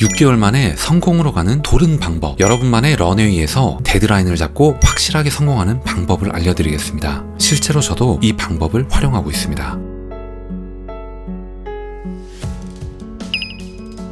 6개월 만에 성공으로 가는 도른 방법. 여러분만의 런웨이에서 데드라인을 잡고 확실하게 성공하는 방법을 알려드리겠습니다. 실제로 저도 이 방법을 활용하고 있습니다.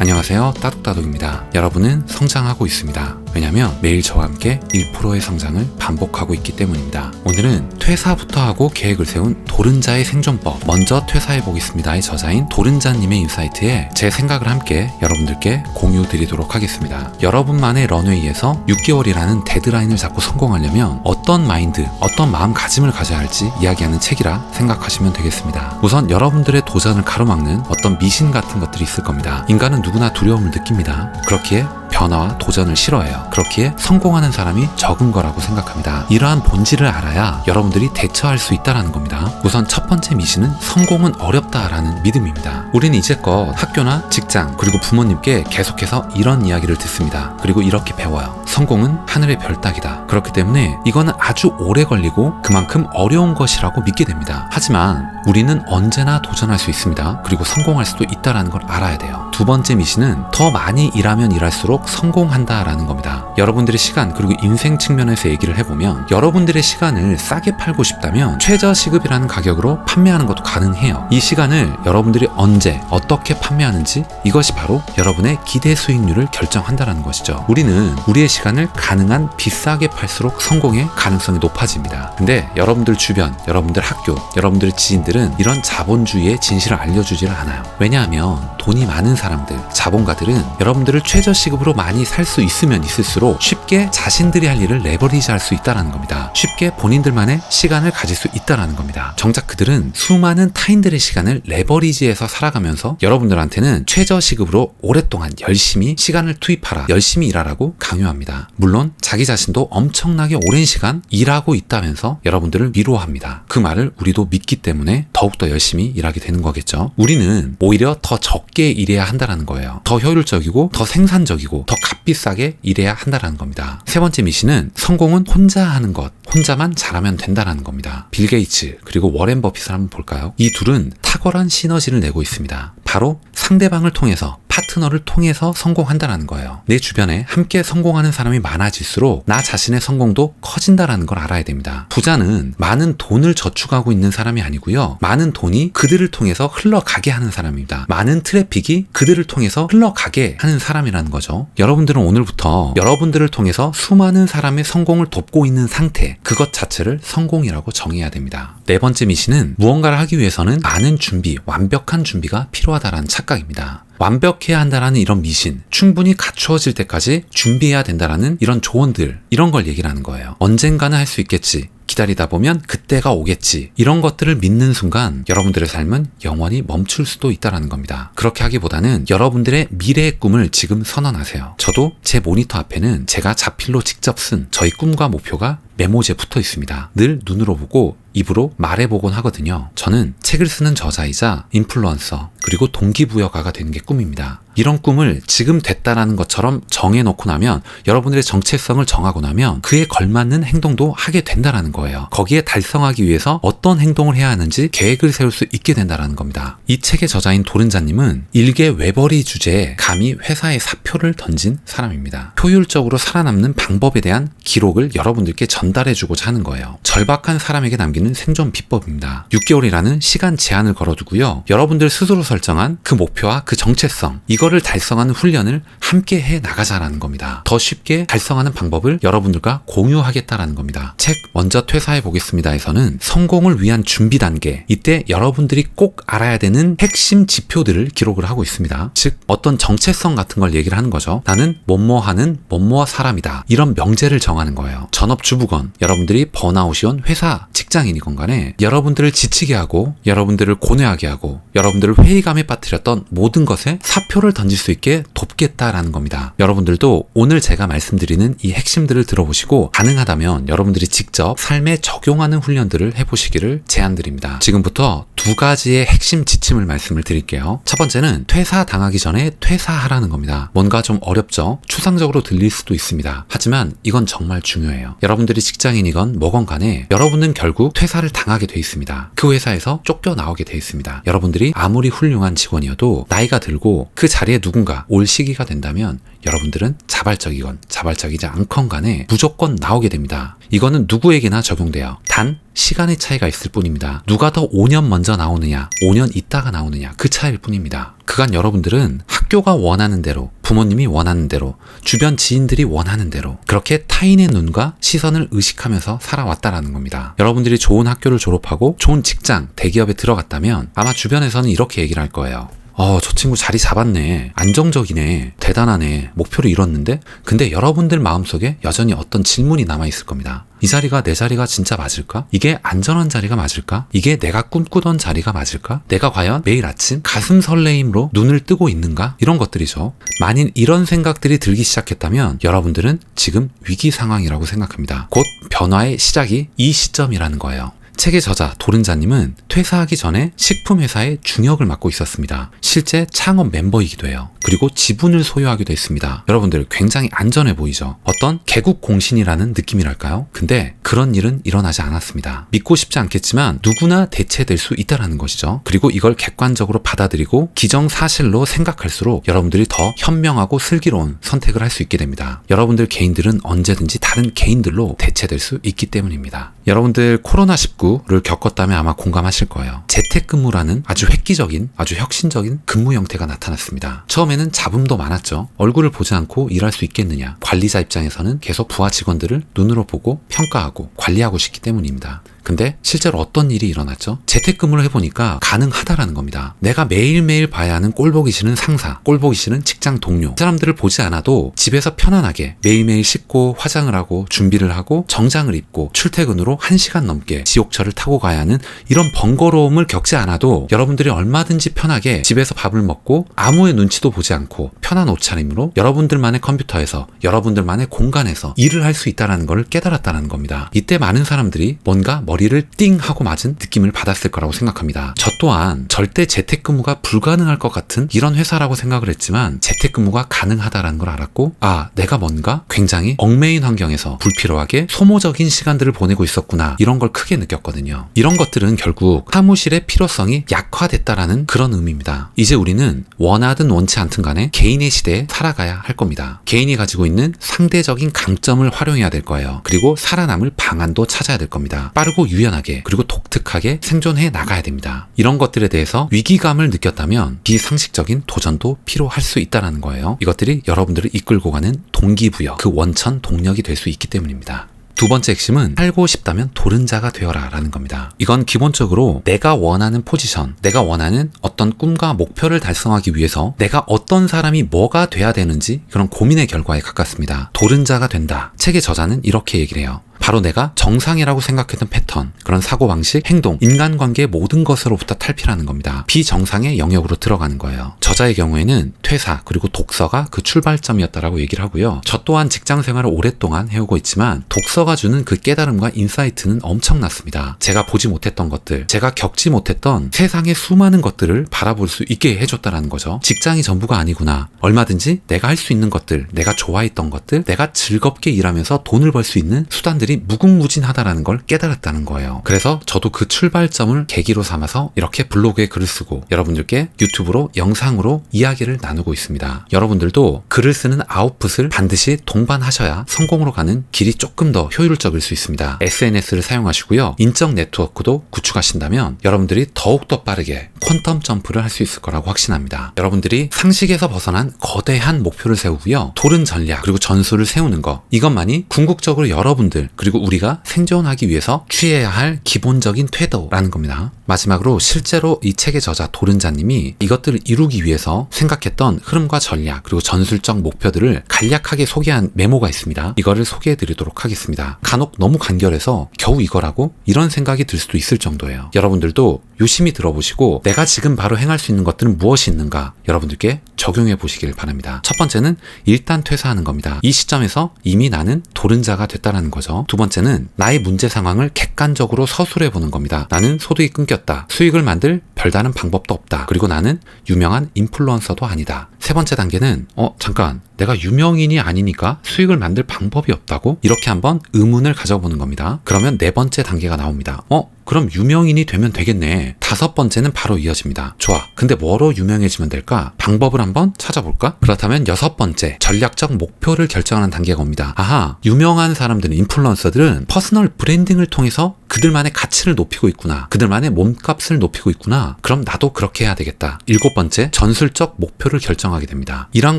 안녕하세요. 따둑따둑입니다. 여러분은 성장하고 있습니다. 왜냐면 매일 저와 함께 1%의 성장을 반복하고 있기 때문입니다. 오늘은 퇴사부터 하고 계획을 세운 도른자의 생존법 먼저 퇴사해 보겠습니다의 저자인 도른자님의 인사이트에 제 생각을 함께 여러분들께 공유 드리도록 하겠습니다. 여러분만의 런웨이에서 6개월이라는 데드라인을 잡고 성공하려면 어떤 마인드, 어떤 마음가짐을 가져야 할지 이야기하는 책이라 생각하시면 되겠습니다. 우선 여러분들의 도전을 가로막는 어떤 미신 같은 것들이 있을 겁니다. 인간은 누구나 두려움을 느낍니다. 그렇기에 변화와 도전을 싫어해요. 그렇기에 성공하는 사람이 적은 거라고 생각합니다. 이러한 본질을 알아야 여러분들이 대처할 수 있다는 겁니다. 우선 첫 번째 미신은 성공은 어렵다라는 믿음입니다. 우리는 이제껏 학교나 직장 그리고 부모님께 계속해서 이런 이야기를 듣습니다. 그리고 이렇게 배워요. 성공은 하늘의 별 따기다. 그렇기 때문에 이거는 아주 오래 걸리고 그만큼 어려운 것이라고 믿게 됩니다. 하지만 우리는 언제나 도전할 수 있습니다. 그리고 성공할 수도 있다라는 걸 알아야 돼요. 두 번째 미신은 더 많이 일하면 일할수록 성공한다라는 겁니다. 여러분들의 시간 그리고 인생 측면에서 얘기를 해보면 여러분들의 시간을 싸게 팔고 싶다면 최저 시급이라는 가격으로 판매하는 것도 가능해요. 이 시간을 여러분들이 언제 어떻게 판매하는지 이것이 바로 여러분의 기대 수익률을 결정한다라는 것이죠. 우리는 우리의 시간을 가능한 비싸게 팔수록 성공의 가능성이 높아집니다. 근데 여러분들 주변, 여러분들 학교, 여러분들 지인들은 이런 자본주의의 진실을 알려주지를 않아요. 왜냐하면 돈이 많은 사람 들, 자본가들은 여러분들을 최저 시급으로 많이 살 수 있으면 있을수록 쉽게 자신들이 할 일을 레버리지 할 수 있다는 겁니다. 쉽게 본인들만의 시간을 가질 수 있다는 겁니다. 정작 그들은 수많은 타인들의 시간을 레버리지해서 살아가면서 여러분들한테는 최저 시급으로 오랫동안 열심히 시간을 투입하라, 열심히 일하라고 강요합니다. 물론 자기 자신도 엄청나게 오랜 시간 일하고 있다면서 여러분들을 위로합니다. 그 말을 우리도 믿기 때문에 더욱더 열심히 일하게 되는 거겠죠. 우리는 오히려 더 적게 일해야 한다 는 거예요. 더 효율적이고 더 생산적이고 더 값비싸게 일해야 한다는 겁니다. 세 번째 미신은 성공은 혼자 하는 것, 혼자만 잘하면 된다는 겁니다. 빌 게이츠 그리고 워렌 버핏을 한번 볼까요? 이 둘은 탁월한 시너지를 내고 있습니다. 바로 상대방을 통해서 파트너를 통해서 성공한다는 거예요. 내 주변에 함께 성공하는 사람이 많아질수록 나 자신의 성공도 커진다라는 걸 알아야 됩니다. 부자는 많은 돈을 저축하고 있는 사람이 아니고요. 많은 돈이 그들을 통해서 흘러가게 하는 사람입니다. 많은 트래픽이 그들을 통해서 흘러가게 하는 사람이라는 거죠. 여러분들은 오늘부터 여러분들을 통해서 수많은 사람의 성공을 돕고 있는 상태, 그것 자체를 성공이라고 정해야 됩니다. 네 번째 미신은 무언가를 하기 위해서는 많은 준비, 완벽한 준비가 필요하다라는 착각입니다. 완벽해야 한다라는 이런 미신, 충분히 갖추어질 때까지 준비해야 된다라는 이런 조언들, 이런 걸 얘기를 하는 거예요. 언젠가는 할 수 있겠지. 기다리다 보면 그때가 오겠지. 이런 것들을 믿는 순간 여러분들의 삶은 영원히 멈출 수도 있다라는 겁니다. 그렇게 하기보다는 여러분들의 미래의 꿈을 지금 선언하세요. 저도 제 모니터 앞에는 제가 자필로 직접 쓴 저희 꿈과 목표가 메모지에 붙어 있습니다. 늘 눈으로 보고 입으로 말해보곤 하거든요. 저는 책을 쓰는 저자이자 인플루언서 그리고 동기부여가가 되는 게 꿈입니다. 이런 꿈을 지금 됐다라는 것처럼 정해놓고 나면 여러분들의 정체성을 정하고 나면 그에 걸맞는 행동도 하게 된다라는 거예요. 거기에 달성하기 위해서 어떤 행동을 해야 하는지 계획을 세울 수 있게 된다라는 겁니다. 이 책의 저자인 도른자님은 일개 외벌이 주제에 감히 회사의 사표를 던진 사람입니다. 효율적으로 살아남는 방법에 대한 기록을 여러분들께 전달해주고자 하는 거예요. 절박한 사람에게 남기는 생존 비법입니다. 6개월이라는 시간 제한을 걸어두고요. 여러분들 스스로 설정한 그 목표와 그 정체성, 이 거를 달성하는 훈련을 함께 해 나가자라는 겁니다. 더 쉽게 달성하는 방법을 여러분들과 공유하겠다라는 겁니다. 책 먼저 퇴사해 보겠습니다에서는 성공을 위한 준비 단계, 이때 여러분들이 꼭 알아야 되는 핵심 지표들을 기록을 하고 있습니다. 즉 어떤 정체성 같은 걸 얘기를 하는 거죠. 나는 뭐뭐 하는 뭐뭐 사람이다. 이런 명제를 정하는 거예요. 전업주부건 여러분들이 번아웃이 온 회사 직장인이건 간에 여러분들을 지치게 하고 여러분들을 고뇌하게 하고 여러분들을 회의감에 빠뜨렸던 모든 것에 사표를 던질 수 있게 돕겠다라는 겁니다. 여러분들도 오늘 제가 말씀드리는 이 핵심들을 들어보시고 가능하다면 여러분들이 직접 삶에 적용하는 훈련들을 해보시기를 제안드립니다. 지금부터 두 가지의 핵심 지침을 말씀을 드릴게요. 첫 번째는 퇴사 당하기 전에 퇴사하라는 겁니다. 뭔가 좀 어렵죠? 추상적으로 들릴 수도 있습니다. 하지만 이건 정말 중요해요. 여러분들이 직장인이건 뭐건 간에 여러분은 결국 퇴사를 당하게 돼 있습니다. 그 회사에서 쫓겨 나오게 돼 있습니다. 여러분들이 아무리 훌륭한 직원이어도 나이가 들고 그 자리에 누군가 올 시기가 된다면 여러분들은 자발적이건 자발적이지 않건 간에 무조건 나오게 됩니다. 이거는 누구에게나 적용돼요. 단 시간의 차이가 있을 뿐입니다. 누가 더 5년 먼저 나오느냐, 5년 있다가 나오느냐 그 차이일 뿐입니다. 그간 여러분들은 학교가 원하는 대로, 부모님이 원하는 대로, 주변 지인들이 원하는 대로 그렇게 타인의 눈과 시선을 의식하면서 살아왔다라는 겁니다. 여러분들이 좋은 학교를 졸업하고 좋은 직장, 대기업에 들어갔다면 아마 주변에서는 이렇게 얘기를 할 거예요. 어, 저 친구 자리 잡았네. 안정적이네. 대단하네. 목표를 이뤘는데? 근데 여러분들 마음속에 여전히 어떤 질문이 남아있을 겁니다. 이 자리가 내 자리가 진짜 맞을까? 이게 안전한 자리가 맞을까? 이게 내가 꿈꾸던 자리가 맞을까? 내가 과연 매일 아침 가슴 설레임으로 눈을 뜨고 있는가? 이런 것들이죠. 만일 이런 생각들이 들기 시작했다면 여러분들은 지금 위기 상황이라고 생각합니다. 곧 변화의 시작이 이 시점이라는 거예요. 책의 저자 도른자님은 퇴사하기 전에 식품회사의 중역을 맡고 있었습니다. 실제 창업 멤버이기도 해요. 그리고 지분을 소유하기도 했습니다. 여러분들 굉장히 안전해 보이죠? 어떤 개국 공신이라는 느낌이랄까요? 근데 그런 일은 일어나지 않았습니다. 믿고 싶지 않겠지만 누구나 대체될 수 있다라는 것이죠. 그리고 이걸 객관적으로 받아들이고 기정사실로 생각할수록 여러분들이 더 현명하고 슬기로운 선택을 할 수 있게 됩니다. 여러분들 개인들은 언제든지 다른 개인들로 대체될 수 있기 때문입니다. 여러분들 코로나19 를 겪었다면 아마 공감하실 거예요. 재택근무라는 아주 획기적인, 아주 혁신적인 근무 형태가 나타났습니다. 처음에는 잡음도 많았죠. 얼굴을 보지 않고 일할 수 있겠느냐. 관리자 입장에서는 계속 부하 직원들을 눈으로 보고 평가하고 관리하고 싶기 때문입니다. 근데 실제로 어떤 일이 일어났죠? 재택근무를 해보니까 가능하다라는 겁니다. 내가 매일매일 봐야 하는 꼴보기 싫은 상사, 꼴보기 싫은 직장 동료, 그 사람들을 보지 않아도 집에서 편안하게 매일매일 씻고 화장을 하고 준비를 하고 정장을 입고 출퇴근으로 1시간 넘게 지옥철을 타고 가야 하는 이런 번거로움을 겪지 않아도 여러분들이 얼마든지 편하게 집에서 밥을 먹고 아무의 눈치도 보지 않고 편한 옷차림으로 여러분들만의 컴퓨터에서 여러분들만의 공간에서 일을 할 수 있다는 것을 깨달았다는 겁니다. 이때 많은 사람들이 뭔가 머리 를 띵 하고 맞은 느낌을 받았을 거라고 생각합니다. 저 또한 절대 재택근무가 불가능할 것 같은 이런 회사라고 생각을 했지만 재택근무가 가능하다라는 걸 알았고 아 내가 뭔가 굉장히 얽매인 환경에서 불필요하게 소모적인 시간들을 보내고 있었구나 이런 걸 크게 느꼈거든요. 이런 것들은 결국 사무실의 필요성이 약화됐다라는 그런 의미입니다. 이제 우리는 원하든 원치 않든 간에 개인의 시대에 살아가야 할 겁니다. 개인이 가지고 있는 상대적인 강점을 활용해야 될 거예요. 그리고 살아남을 방안도 찾아야 될 겁니다. 빠르고 유연하게 그리고 독특하게 생존해 나가야 됩니다. 이런 것들에 대해서 위기감을 느꼈다면 비상식적인 도전도 필요할 수 있다는 거예요. 이것들이 여러분들을 이끌고 가는 동기부여, 그 원천 동력이 될 수 있기 때문입니다. 두 번째 핵심은 살고 싶다면 도른자가 되어라 라는 겁니다. 이건 기본적으로 내가 원하는 포지션, 내가 원하는 어떤 꿈과 목표를 달성하기 위해서 내가 어떤 사람이 뭐가 돼야 되는지 그런 고민의 결과에 가깝습니다. 도른자가 된다. 책의 저자는 이렇게 얘기를 해요. 바로 내가 정상이라고 생각했던 패턴, 그런 사고방식, 행동, 인간관계의 모든 것으로부터 탈피라는 겁니다. 비정상의 영역으로 들어가는 거예요. 저자의 경우에는 퇴사, 그리고 독서가 그 출발점이었다라고 얘기를 하고요. 저 또한 직장 생활을 오랫동안 해오고 있지만 독서가 주는 그 깨달음과 인사이트는 엄청났습니다. 제가 보지 못했던 것들, 제가 겪지 못했던 세상의 수많은 것들을 바라볼 수 있게 해줬다라는 거죠. 직장이 전부가 아니구나. 얼마든지 내가 할 수 있는 것들, 내가 좋아했던 것들, 내가 즐겁게 일하면서 돈을 벌 수 있는 수단들이 무궁무진하다라는 걸 깨달았다는 거예요. 그래서 저도 그 출발점을 계기로 삼아서 이렇게 블로그에 글을 쓰고 여러분들께 유튜브로 영상으로 이야기를 나누고 있습니다. 여러분들도 글을 쓰는 아웃풋을 반드시 동반하셔야 성공으로 가는 길이 조금 더 효율적일 수 있습니다. SNS를 사용하시고요. 인적 네트워크도 구축하신다면 여러분들이 더욱더 빠르게 퀀텀 점프를 할 수 있을 거라고 확신합니다. 여러분들이 상식에서 벗어난 거대한 목표를 세우고요. 도른 전략 그리고 전술을 세우는 거 이것만이 궁극적으로 여러분들 그리고 우리가 생존하기 위해서 취해야 할 기본적인 태도라는 겁니다. 마지막으로 실제로 이 책의 저자 도른자님이 이것들을 이루기 위해서 생각했던 흐름과 전략 그리고 전술적 목표들을 간략하게 소개한 메모가 있습니다. 이거를 소개해 드리도록 하겠습니다. 간혹 너무 간결해서 겨우 이거라고 이런 생각이 들 수도 있을 정도예요. 여러분들도 유심히 들어보시고 내가 지금 바로 행할 수 있는 것들은 무엇이 있는가 여러분들께 적용해 보시길 바랍니다. 첫 번째는 일단 퇴사하는 겁니다. 이 시점에서 이미 나는 도른자가 됐다라는 거죠. 두 번째는 나의 문제 상황을 객관적으로 서술해 보는 겁니다. 나는 소득이 끊겼다. 수익을 만들 별다른 방법도 없다. 그리고 나는 유명한 인플루언서도 아니다. 세 번째 단계는 어 잠깐 내가 유명인이 아니니까 수익을 만들 방법이 없다고 이렇게 한번 의문을 가져보는 겁니다. 그러면 네 번째 단계가 나옵니다. 어 그럼 유명인이 되면 되겠네. 다섯 번째는 바로 이어집니다. 좋아. 근데 뭐로 유명해지면 될까? 방법을 한번 찾아볼까? 그렇다면 여섯 번째, 전략적 목표를 결정하는 단계가 옵니다. 아하, 유명한 사람들은, 인플루언서들은 퍼스널 브랜딩을 통해서 그들만의 가치를 높이고 있구나. 그들만의 몸값을 높이고 있구나. 그럼 나도 그렇게 해야 되겠다. 일곱 번째, 전술적 목표를 결정하게 됩니다. 이러한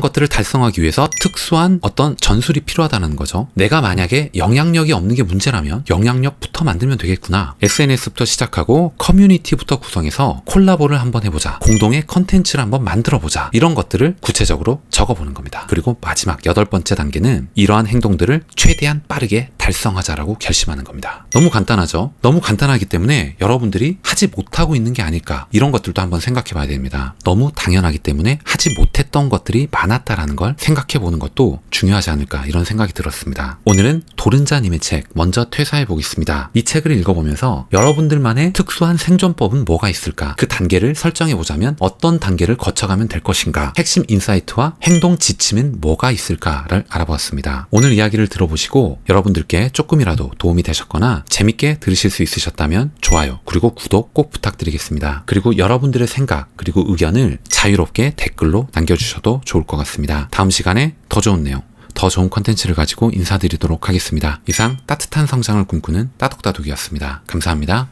것들을 달성하기 위해서 특수한 어떤 전술이 필요하다는 거죠. 내가 만약에 영향력이 없는 게 문제라면 영향력부터 만들면 되겠구나. SNS 부터 시작하고 커뮤니티부터 구성해서 콜라보를 한번 해보자. 공동의 컨텐츠를 한번 만들어보자. 이런 것들을 구체적으로 적어보는 겁니다. 그리고 마지막 여덟 번째 단계는 이러한 행동들을 최대한 빠르게 달성하자라고 결심하는 겁니다. 너무 간단하죠? 너무 간단하기 때문에 여러분들이 하지 못하고 있는 게 아닐까 이런 것들도 한번 생각해 봐야 됩니다. 너무 당연하기 때문에 하지 못했던 것들이 많았다라는 걸 생각해 보는 것도 중요하지 않을까 이런 생각이 들었습니다. 오늘은 도른자님의 책 먼저 퇴사해 보겠습니다. 이 책을 읽어보면서 여러분들만의 특수한 생존법은 뭐가 있을까 그 단계를 설정해 보자면 어떤 단계를 거쳐가면 될 것인가 핵심 인사이트와 행동 지침은 뭐가 있을까를 알아보았습니다. 오늘 이야기를 들어보시고 여러분들께 조금이라도 도움이 되셨거나 재밌게 들으실 수 있으셨다면 좋아요 그리고 구독 꼭 부탁드리겠습니다. 그리고 여러분들의 생각 그리고 의견을 자유롭게 댓글로 남겨주셔도 좋을 것 같습니다. 다음 시간에 더 좋은 내용 더 좋은 컨텐츠를 가지고 인사드리도록 하겠습니다. 이상 따뜻한 성장을 꿈꾸는 따독따독이었습니다. 감사합니다.